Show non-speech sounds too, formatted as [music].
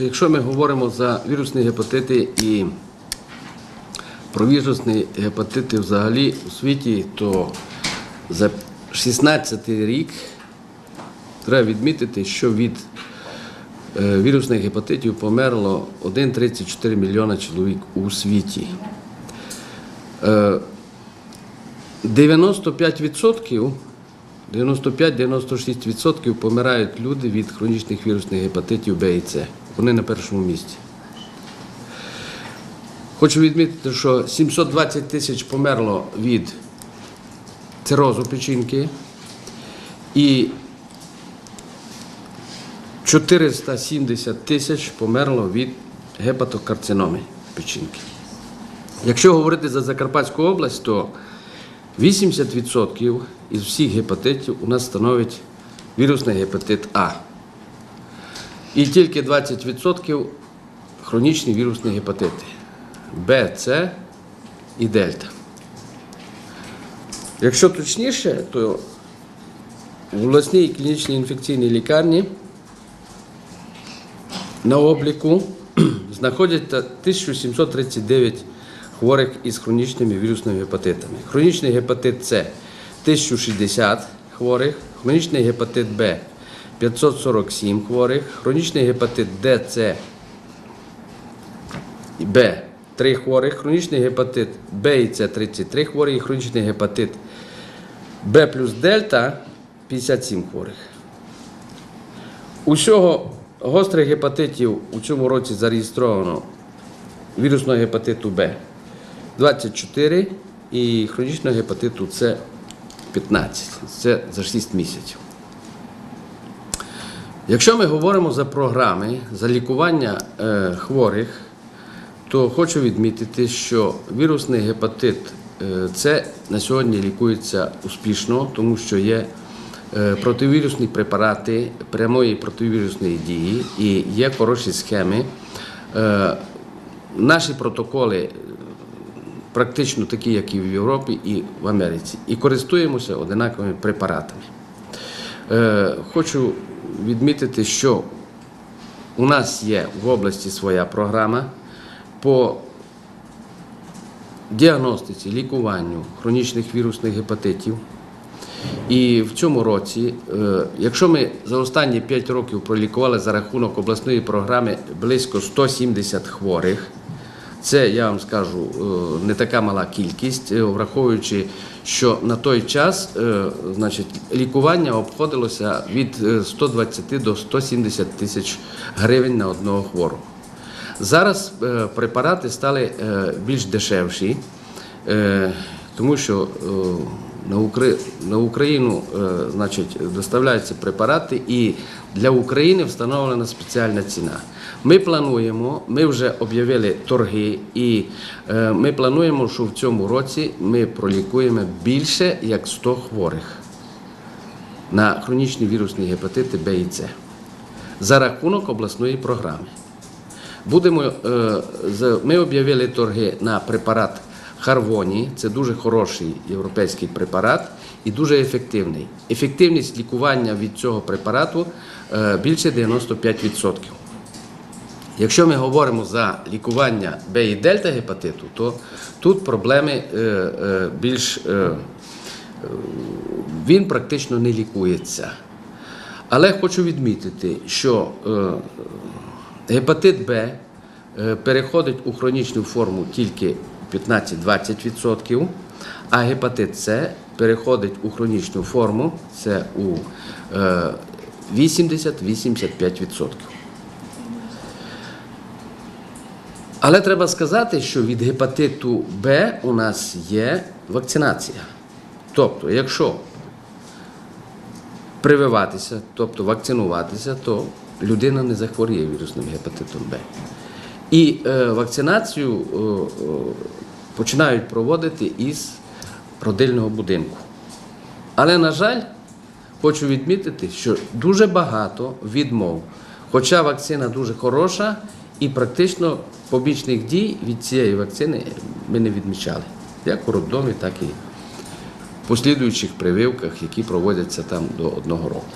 Якщо ми говоримо за вірусні гепатити і про вірусні гепатити взагалі у світі, то за 16 рік треба відмітити, що від е, вірусних гепатитів померло 1,34 мільйона чоловік у світі. Е, 95%, 95-96% помирають люди від хронічних вірусних гепатитів Б і С. Вони на першому місці. Хочу відмітити, що 720 тисяч померло від цирозу печінки і 470 тисяч померло від гепатокарциноми печінки. Якщо говорити за Закарпатську область, то 80% із всіх гепатитів у нас становить вірусний гепатит А. І тільки 20% хронічні вірусні гепатити Б, С і Дельта. Якщо точніше, то в обласній клінічній інфекційній лікарні на обліку [clears throat] знаходяться 1739 хворих із хронічними вірусними гепатитами. Хронічний гепатит С 1060 хворих, хронічний гепатит Б 547 хворих, хронічний гепатит Д, С Б 3 хворих, хронічний гепатит Б і С 33 хворі, і хронічний гепатит Б плюс Дельта 57 хворих. Усього гострих гепатитів у цьому році зареєстровано вірусного гепатиту Б 24 і хронічного гепатиту С 15. Це за 6 місяців. Якщо ми говоримо за програми за лікування е, хворих, то хочу відмітити, що вірусний гепатит е, С на сьогодні лікується успішно, тому що є е, противірусні препарати прямої противірусної дії і є хороші схеми. Е, Наші протоколи практично такі, як і в Європі, і в Америці, і користуємося одинаковими препаратами. Е, Хочу відмітити, що у нас є в області своя програма по діагностиці, лікуванню хронічних вірусних гепатитів. І в цьому році, е, якщо ми за останні 5 років пролікували за рахунок обласної програми близько 170 хворих, це я вам скажу е, не така мала кількість, е, враховуючи, що на той час е, лікування обходилося від е, 120 до 170 тисяч гривень на одного хворого. Зараз препарати стали більш дешевші, тому що на, Україну е, значить, доставляються препарати, і для України встановлена спеціальна ціна. Ми плануємо, ми вже об'явили торги, і е, ми плануємо, що в цьому році ми пролікуємо більше як 100 хворих на хронічні вірусні гепатити Б і С за рахунок обласної програми. Будемо, е, ми об'явили торги на препарат Харвоні. Це дуже хороший європейський препарат і дуже ефективний. Ефективність лікування від цього препарату е, більше 95%. Якщо ми говоримо за лікування Б і дельта гепатиту, то тут проблеми е, е, більш він практично не лікується. Але хочу відмітити, що гепатит Б переходить у хронічну форму тільки 15-20%, а гепатит С переходить у хронічну форму це у е, 80-85%. Але треба сказати, що від гепатиту Б у нас є вакцинація. Тобто, якщо прививатися, тобто вакцинуватися, то людина не захворіє вірусним гепатитом Б. І е, вакцинацію е, е, починають проводити із родильного будинку. Але, на жаль, хочу відмітити, що дуже багато відмов. Хоча вакцина дуже хороша і практично побічних дій від цієї вакцини ми не відмічали. Як у роддомі, так і в послідуючих прививках, які проводяться там до одного року.